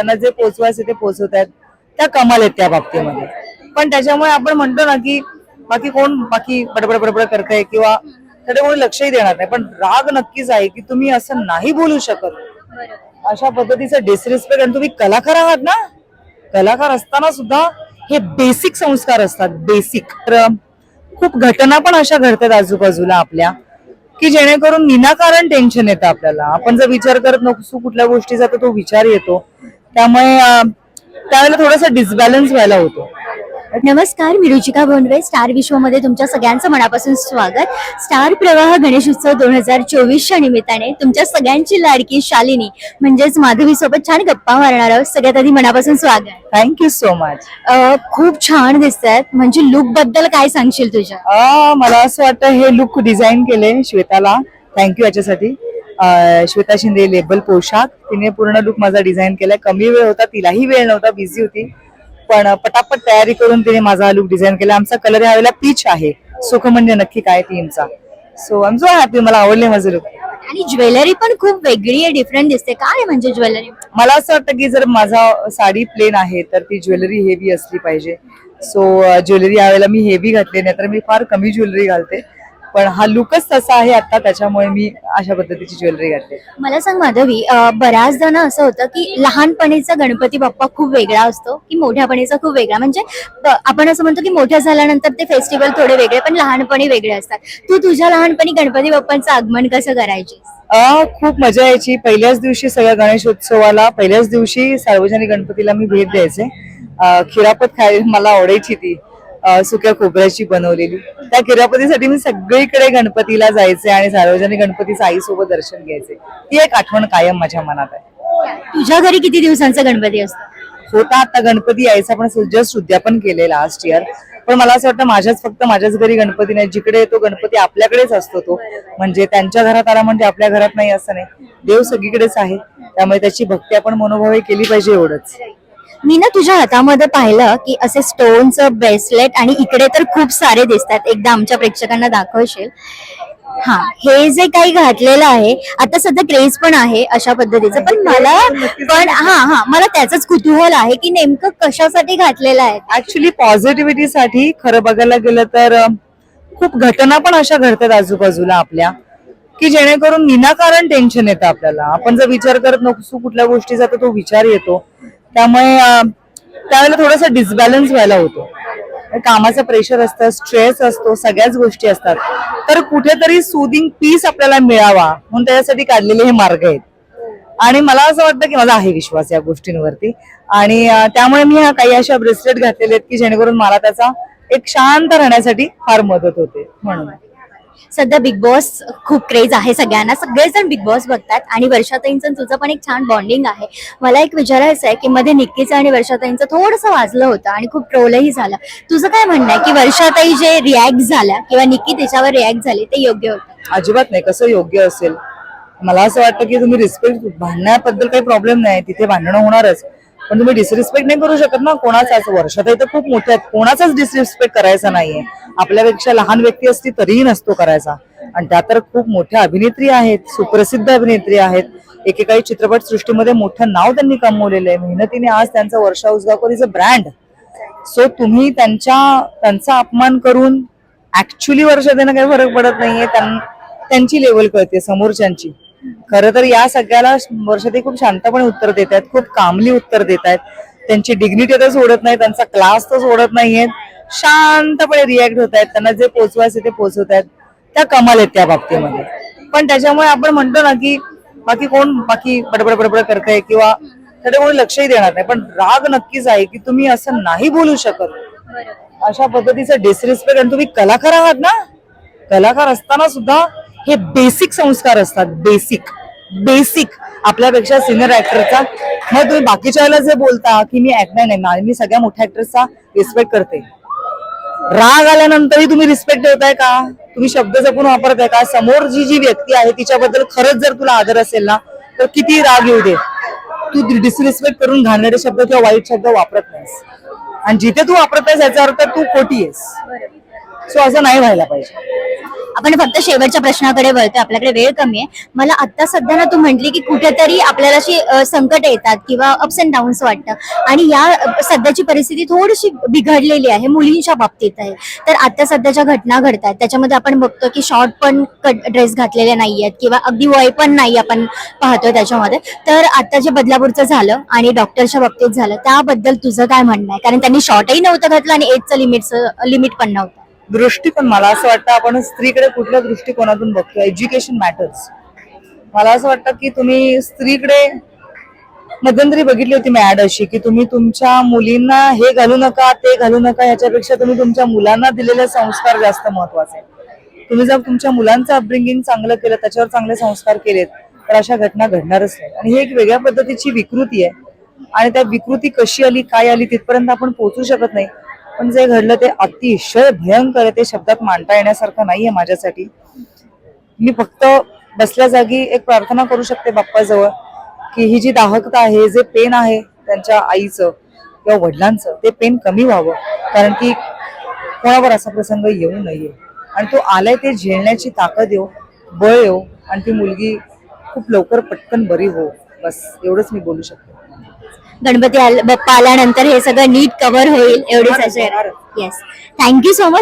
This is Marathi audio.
त्यांना जे पोचवायचं ते पोचवत आहेत त्या कमाल आहेत त्या बाबतीमध्ये. पण त्याच्यामुळे आपण म्हणतो ना की बाकी कोण बाकी बडबड बडबड करताय किंवा कोणी लक्षही देणार नाही. पण राग नक्कीच आहे की तुम्ही असं नाही बोलू शकत. अशा पद्धतीचं डिसरिस्पेक्ट आणि तुम्ही कलाकार आहात ना? कलाकार असताना सुद्धा हे बेसिक संस्कार असतात बेसिक तर खूप घटना पण अशा घडतात आजूबाजूला आपल्या की जेणेकरून विनाकारण टेन्शन येतं आपल्याला. आपण जर विचार करत नसू कुठल्या गोष्टीचा तर तो विचार येतो. त्यामुळे त्यावेळेला थोडासा डिसबॅलन्स व्हायला होतो. नमस्कार मी रुचिका भोंडवे स्टार विश्वमध्ये तुमच्या सगळ्यांचं मनापासून स्वागत. स्टार प्रवाह गणेश उत्सव दोन हजार चोवीसच्या निमित्ताने तुमच्या सगळ्यांची लाडकी शालिनी म्हणजेच माधवी सोबत छान गप्पा मारणार आहोत. सगळ्यात आधी मनापासून स्वागत. थँक्यू सो मच खूप छान दिसत आहेत म्हणजे लुकबद्दल काय सांगशील तुझ्या? मला असं वाटतं हे लुक डिझाईन केले श्वेताला. थँक्यू याच्यासाठी. श्वेता शिंदे लेबल पोशाख. तिने पूर्ण लुक माझा डिझाईन केलाय. कमी वेळ होता तिलाही वेळ नव्हता बिझी होती. पण पटापट तयारी करून तिने माझा लुक डिझाईन केला. आमचा कलर यावेळेला पीच आहे. सुख म्हणजे नक्की काय टीमचा so I am so happy मला आवडले माझं लुक आणि ज्वेलरी पण खूप वेगळी आहे डिफरंट दिसते. काय म्हणजे ज्वेलरी? मला असं वाटतं की जर माझा साडी प्लेन आहे तर ती ज्वेलरी हेवी असली पाहिजे. सो ज्वेलरी यावेळेला मी हेवी घातली नाही तर मी फार कमी ज्वेलरी घालते. पण हा लुकच तसा आहे आता त्याच्यामुळे मी अशा पद्धतीची ज्वेलरी घातली. मला सांग माधवी बऱ्याचदा ना असं होतं की लहानपणीचा गणपती बाप्पा खूप वेगळा असतो की मोठ्यापणीचा खूप वेगळा. म्हणजे आपण असं म्हणतो की मोठ्या झाल्यानंतर ते फेस्टिवल थोडे वेगळे पण लहानपणी वेगळे असतात. तू तुझ्या लहानपणी गणपती बाप्पांचं आगमन कसं करायची खूप मजा यायची. पहिल्याच दिवशी सगळ्या गणेशोत्सवाला पहिल्याच दिवशी सार्वजनिक गणपतीला मी भेट द्यायचे. खिरापत खायला मला आवडायची ती. सुक्या खोबऱ्याची बनवलेली. त्या खिरापतीसाठी मी सगळीकडे गणपतीला जायचे आणि सार्वजनिक गणपतीचं आईसोबत दर्शन घ्यायचे. ती एक आठवण कायम माझ्या मनात आहे. तुझ्या घरी किती दिवसांचा गणपती असतो होता आता गणपती यायचा पण जस्ट उद्यापन केले लास्ट इयर पण मला असं वाटतं माझ्याच फक्त माझ्याच घरी गणपती नाही. जिकडे येतो गणपती आपल्याकडेच असतो तो. म्हणजे त्यांच्या घरात आला म्हणजे आपल्या घरात नाही असं नाही. देव सगळीकडेच आहे. त्यामुळे त्याची भक्ती आपण मनोभावे केली पाहिजे एवढंच. मी ना तुझ्या हातामध्ये पाहिलं की असे स्टोनचं ब्रेसलेट आणि इकडे तर खूप सारे दिसतात. एकदा आमच्या प्रेक्षकांना दाखवशील. हा हे जे काही घातलेलं आहे आता सध्या क्रेज पण आहे अशा पद्धतीचं. पण मला पण हा हा मला त्याच कुतूहल आहे की नेमकं कशासाठी घातलेलं आहे? ऍक्च्युली पॉझिटिव्हिटीसाठी खरं बघायला गेलं तर अं, खूप घटना पण अशा घडतात आजूबाजूला आपल्या. की जेणेकरून विनाकारण टेन्शन येतं आपल्याला. आपण जर विचार करत नसू कुठल्या गोष्टीचा तर तो विचार येतो. त्यामुळे त्यावेळेला थोडासा डिसबॅलन्स व्हायला होतो. कामाचं प्रेशर असतं स्ट्रेस असतो सगळ्याच गोष्टी असतात. तर कुठेतरी सुदिंग पीस आपल्याला मिळावा म्हणून त्याच्यासाठी काढलेले हे मार्ग आहेत. आणि मला असं वाटतं की माझा आहे विश्वास या गोष्टींवरती. आणि त्यामुळे मी ह्या काही अशा ब्रेसलेट घातलेले आहेत की जेणेकरून मला त्याचा एक शांत राहण्यासाठी फार मदत होते म्हणून. सध्या बिग बॉस खूप क्रेज आहे सगळ्यांना. सगळेजण बिग बॉस बघतात आणि वर्षाताईंचं तुझं पण एक छान बॉन्डिंग आहे. मला एक विचारायचं आहे की मध्ये निक्कीचं आणि वर्षाताईंचं थोडंसं वाजलं होतं आणि खूप ट्रोलही झालं. तुझं काय म्हणणं आहे की वर्षाताई जे रिॲक्ट झाल्या किंवा निक्की त्याच्यावर रिॲक्ट झाली ते योग्य होतं? अजिबात नाही. कसं योग्य असेल? मला असं वाटतं की तुम्ही रिस्पेक्ट भांडण्याबद्दल काही प्रॉब्लेम नाही. तिथे भांडणं होणारच. पण तुम्ही डिसरिस्पेक्ट नाही करू शकत ना कोणाचाच वर्षात तर खूप मोठ्या आहेत. कोणाचाच डिसरिस्पेक्ट करायचा नाहीये. आपल्यापेक्षा लहान व्यक्ती असती तरीही नसतो करायचा. आणि त्या तर खूप मोठ्या अभिनेत्री आहेत. सुप्रसिद्ध अभिनेत्री आहेत. एकेकाळी चित्रपट सृष्टीमध्ये मोठं नाव त्यांनी कमवलेलं आहे. मेहनतीने आज त्यांचा Varsha Usgaonkar is a brand so तुम्ही त्यांच्या त्यांचा अपमान करून ऍक्च्युली वर्ष देणं काही फरक पडत नाहीये. त्यांची लेवल कळते समोरच्यांची. खरं तर या सगळ्याला वर्षाते खूप शांतपणे उत्तर देत आहेत खूप कामली उत्तर देत आहेत. त्यांची डिग्निटी तर सोडत नाही त्यांचा क्लास तर सोडत नाहीयेत. शांतपणे रिॲक्ट होत आहेत त्यांना जे पोचवायचे ते पोचवत आहेत. त्या कमाल आहेत त्या बाबतीमध्ये. पण त्याच्यामुळे आपण म्हणतो ना की बाकी कोण बाकी बडबड बडबड करताय किंवा त्याकडे कोणी लक्षही देणार नाही. पण राग नक्कीच आहे की तुम्ही असं नाही बोलू शकत. अशा पद्धतीचं डिसरिस्पेक्ट आणि तुम्ही कलाकार आहात ना? कलाकार असताना सुद्धा हे बेसिक संस्कार असतात बेसिक बेसिक आपल्यापेक्षा सिनियर ऍक्टरचा मग तुम्ही बाकीच्या वेळेला जे बोलता की मी ऍक्टर नाही मा- मी सगळ्या मोठ्या ऍक्टर्सचा रिस्पेक्ट करते. राग आल्यानंतरही तुम्ही रिस्पेक्ट ठेवताय का? तुम्ही शब्द जपून वापरताय का? समोर जी जी व्यक्ती आहे तिच्याबद्दल खरंच जर तुला आदर असेल ना तर किती राग येऊ दे. तू डिसरिस्पेक्ट करून घालणारे शब्द किंवा वाईट शब्द वापरत नाहीस. आणि जिथे तू वापरत आहेस याचा अर्थ तू खोटी आहेस. सो असं नाही व्हायला पाहिजे. आपण फक्त शेवटच्या प्रश्नाकडे वळतोय आपल्याकडे वेळ कमी आहे. मला आता सध्या ना तू म्हटली की कुठेतरी आपल्याला अशी संकट येतात किंवा अप्स अँड डाऊन्स वाटतं. आणि या सध्याची परिस्थिती थोडीशी बिघडलेली आहे मुलींच्या बाबतीत आहे. तर आता सध्याच्या घटना घडतात त्याच्यामध्ये आपण बघतो की शॉर्ट पण ड्रेस घातलेले नाही आहेत किंवा अगदी वय पण नाही आपण पाहतोय त्याच्यामध्ये. तर आता जे बदलापूरचं झालं आणि डॉक्टरच्या बाबतीत झालं त्याबद्दल तुझं काय म्हणणं आहे? कारण त्यांनी शॉर्टही नव्हतं घातलं आणि एजचं लिमिटचं लिमिट पण नव्हतं. दृष्टिकोन मला असं वाटतं आपण स्त्रीकडे कुठल्या दृष्टिकोनातून बघतो एज्युकेशन मॅटर्स मला असं वाटतं की तुम्ही स्त्रीकडे मध्यंतरी बघितली होती मी ऍड अशी की तुम्ही तुमच्या मुलींना हे घालू नका ते घालू नका याच्यापेक्षा तुम्ही तुमच्या मुलांना दिलेले संस्कार जास्त महत्त्वाचे आहेत. तुम्ही जर तुमच्या मुलांचं अपब्रिंगिंग चांगलं केलं त्याच्यावर चांगले संस्कार केलेत तर अशा घटना घडणारच नाही आणि ही एक वेगळ्या पद्धतीची विकृती आहे. आणि त्या विकृती कशी आली काय आली तिथपर्यंत आपण पोहोचू शकत नाही. पण जे घडलं ते अतिशय भयंकर आहे ते शब्दात मांडता येण्यासारखं नाहीये माझ्यासाठी. मी फक्त बसल्या जागी एक प्रार्थना करू शकते बाप्पाजवळ की ही जी दाहकता आहे जे पेन आहे त्यांच्या आईचं किंवा वडिलांचं ते पेन कमी व्हावं. कारण की कोणावर असा प्रसंग येऊ नये. आणि तो आलाय ते झेलण्याची ताकद येऊ बळ येऊ आणि ती मुलगी खूप लवकर पटकन बरी हो. बस एवढंच मी बोलू शकते. गणपती आल- बाप्पा आल्यानंतर हे सगळं नीट कव्हर होईल एवढीच असे. Yes thank you so much